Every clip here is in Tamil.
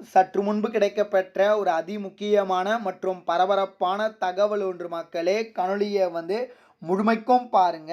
சற்று முன்பு கிடைக்கப்பெற்ற ஒரு அதிமுக்கியமான மற்றும் பரபரப்பான தகவல் ஒன்று மக்களே. கனொலியை வந்து முழுமைக்கும் பாருங்க.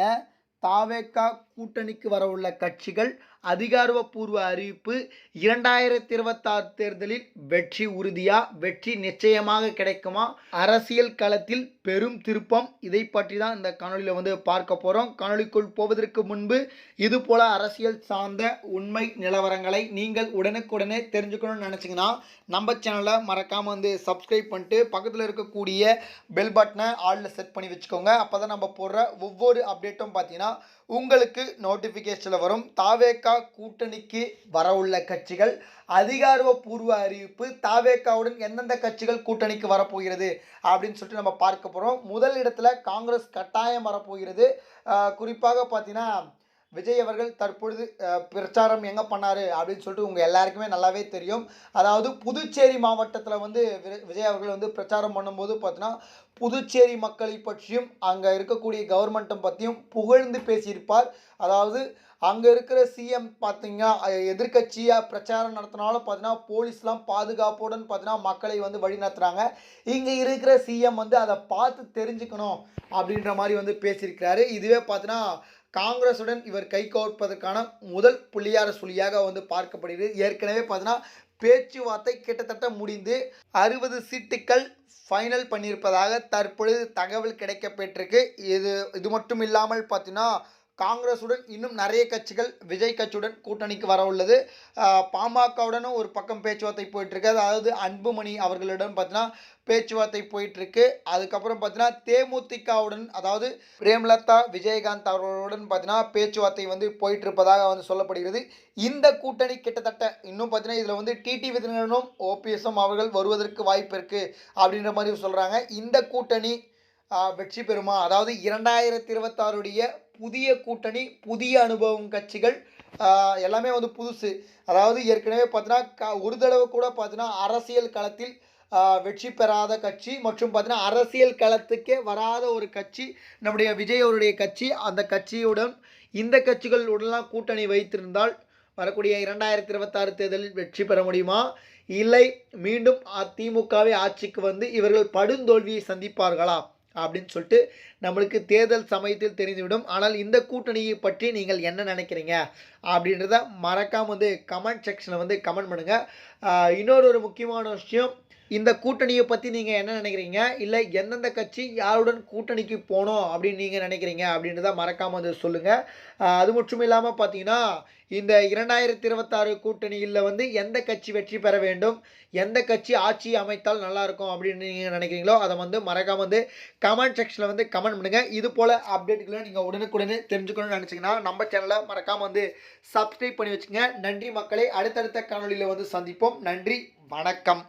தாவேக்கா கூட்டணிக்கு வரவுள்ள கட்சிகள் அதிகாரப்பூர்வ அறிவிப்பு இரண்டாயிரத்தி இருபத்தாறு தேர்தலில் வெற்றி உறுதியா வெற்றி நிச்சயமாக கிடைக்குமா? அரசியல் களத்தில் பெரும் திருப்பம். இதை பற்றி தான் இந்த காணொலியில் வந்து பார்க்க போகிறோம் காணொலிக்குள் போவதற்கு முன்பு இது போல அரசியல் சார்ந்த உண்மை நிலவரங்களை நீங்கள் உடனுக்குடனே தெரிஞ்சுக்கணும்னு நினச்சிங்கன்னா நம்ம சேனலை மறக்காமல் வந்து சப்ஸ்கிரைப் பண்ணிட்டு பக்கத்தில் இருக்கக்கூடிய பெல் பட்டனை ஆளில் செட் பண்ணி வச்சுக்கோங்க. அப்போ தான் நம்ம போடுற ஒவ்வொரு அப்டேட்டும் பார்த்தீங்கன்னா உங்களுக்கு நோட்டிஃபிகேஷனில் வரும். தாவேக்கா கூட்டணிக்கு வரவுள்ள கட்சிகள் அதிகாரப்பூர்வ அறிவிப்பு தாவேக்காவுடன் எந்தெந்த கட்சிகள் கூட்டணிக்கு வரப்போகிறது அப்படின்னு சொல்லிட்டு நம்ம பார்க்க போகிறோம் முதல் இடத்துல காங்கிரஸ் கட்டாயம் வரப்போகிறது. குறிப்பாக பார்த்தீங்கன்னா விஜய் அவர்கள் தற்பொழுது பிரச்சாரம் எங்கே பண்ணார் அப்படின்னு சொல்லிட்டு உங்கள் எல்லாருக்குமே நல்லாவே தெரியும். அதாவது புதுச்சேரி மாவட்டத்தில் வந்து வி- விஜய் அவர்கள் வந்து பிரச்சாரம் பண்ணும்போது பார்த்தீங்கன்னா புதுச்சேரி மக்களை பற்றியும் அங்கே இருக்கக்கூடிய கவர்மெண்ட்டை பற்றியும் புகழ்ந்து பேசியிருப்பார். அதாவது அங்கே இருக்கிற சிஎம் பார்த்தீங்கன்னா எதிர்கட்சியாக பிரச்சாரம் நடத்தினாலும் பார்த்தீங்கன்னா போலீஸ்லாம் பாதுகாப்புடன் பார்த்தீங்கன்னா மக்களை வந்து வழி நடத்துகிறாங்க இங்கே இருக்கிற சிஎம் வந்து அதை பார்த்து தெரிஞ்சுக்கணும் அப்படின்ற மாதிரி வந்து பேசியிருக்கிறாரு. இதுவே பார்த்தீங்கன்னா காங்கிரசுடன் இவர் கைகோர்ப்பதற்கான முதல் புள்ளியார சுழியாக வந்து பார்க்கப்படுகிறது. ஏற்கனவே பார்த்தீங்கன்னா பேச்சுவார்த்தை கிட்டத்தட்ட முடிந்து அறுபது சீட்டுக்கள் ஃபைனல் பண்ணியிருப்பதாக தற்பொழுது தகவல் கிடைக்கப்பெற்றிருக்கு. இது இது மட்டும் இல்லாமல் பார்த்தீங்கன்னா காங்கிரஸுடன் இன்னும் நிறைய கட்சிகள் விஜய் கட்சியுடன் கூட்டணிக்கு வர உள்ளது. பாமகவுடனும் ஒரு பக்கம் பேச்சுவார்த்தை போயிட்டுருக்கு அதாவது அன்புமணி அவர்களிடம் பார்த்தீங்கன்னா பேச்சுவார்த்தை போயிட்டுருக்கு. அதுக்கப்புறம் பார்த்தீங்கன்னா தேமுதிகவுடன் அதாவது பிரேம்லதா விஜயகாந்த் அவர்களுடன் பார்த்தீங்கன்னா பேச்சுவார்த்தை வந்து போயிட்டு இருப்பதாக வந்து சொல்லப்படுகிறது. இந்த கூட்டணி கிட்டத்தட்ட இன்னும் பார்த்தீங்கன்னா இதில் வந்து டிடி விதினரும் ஓபிஎஸும் அவர்கள் வருவதற்கு வாய்ப்பு இருக்குது அப்படின்ற மாதிரி சொல்கிறாங்க இந்த கூட்டணி வெற்றி பெறுமா? அதாவது இரண்டாயிரத்தி இருபத்தாறுடைய புதிய கூட்டணி புதிய அனுபவம் கட்சிகள் எல்லாமே வந்து புதுசு. அதாவது ஏற்கனவே பார்த்தீங்கன்னா க- ஒரு தடவை கூட பார்த்தீங்கன்னா அரசியல் களத்தில் வெற்றி பெறாத கட்சி மற்றும் பார்த்தீங்கன்னா அரசியல் களத்துக்கே வராத ஒரு கட்சி நம்முடைய விஜய் அவருடைய கட்சி. அந்த கட்சியுடன் இந்த கட்சிகளுடன்லாம் கூட்டணி வைத்திருந்தால் வரக்கூடிய இரண்டாயிரத்தி இருபத்தாறு தேர்தலில் வெற்றி பெற முடியுமா? இல்லை. மீண்டும் அதிமுகவை ஆட்சிக்கு வந்து இவர்கள் படுந்தோல்வியை சந்திப்பார்களா? அப்படின்னு சொல்லிட்டு நம்மளுக்கு தேர்தல் சமயத்தில் தெரிந்துவிடும். ஆனால் இந்த கூட்டணியை பற்றி நீங்கள் என்ன நினைக்கிறீங்க? அப்படின்றத மறக்காமல் வந்து கமெண்ட் செக்ஷனில் வந்து கமெண்ட் பண்ணுங்கள் இன்னொரு ஒரு முக்கியமான விஷயம் இந்த கூட்டணியை பற்றி நீங்கள் என்ன நினைக்கிறீங்க? இல்லை எந்தெந்த கட்சி யாருடன் கூட்டணிக்கு போகணும் அப்படின்னு நீங்கள் நினைக்கிறீங்க அப்படின்றத மறக்காமல் வந்து சொல்லுங்கள் அது மட்டும் இல்லாமல் பார்த்தீங்கன்னா இந்த இரண்டாயிரத்தி இருபத்தாறு கூட்டணியில் வந்து எந்த கட்சி வெற்றி பெற வேண்டும்? எந்த கட்சி ஆட்சி அமைத்தால் நல்லாயிருக்கும் அப்படின்னு நீங்கள் நினைக்கிறீங்களோ அதை வந்து மறக்காமல் வந்து கமெண்ட் செக்ஷனில் வந்து கமெண்ட் பண்ணுங்கள் இது போல் அப்டேட்டுகளை நீங்கள் உடனுக்குடனே தெரிஞ்சுக்கணும்னு நினச்சிங்கன்னா நம்ம சேனலை மறக்காமல் வந்து சப்ஸ்கிரைப் பண்ணி வச்சுங்க நன்றி மக்களை. அடுத்தடுத்த காணொலியில் வந்து சந்திப்போம். நன்றி. வணக்கம்.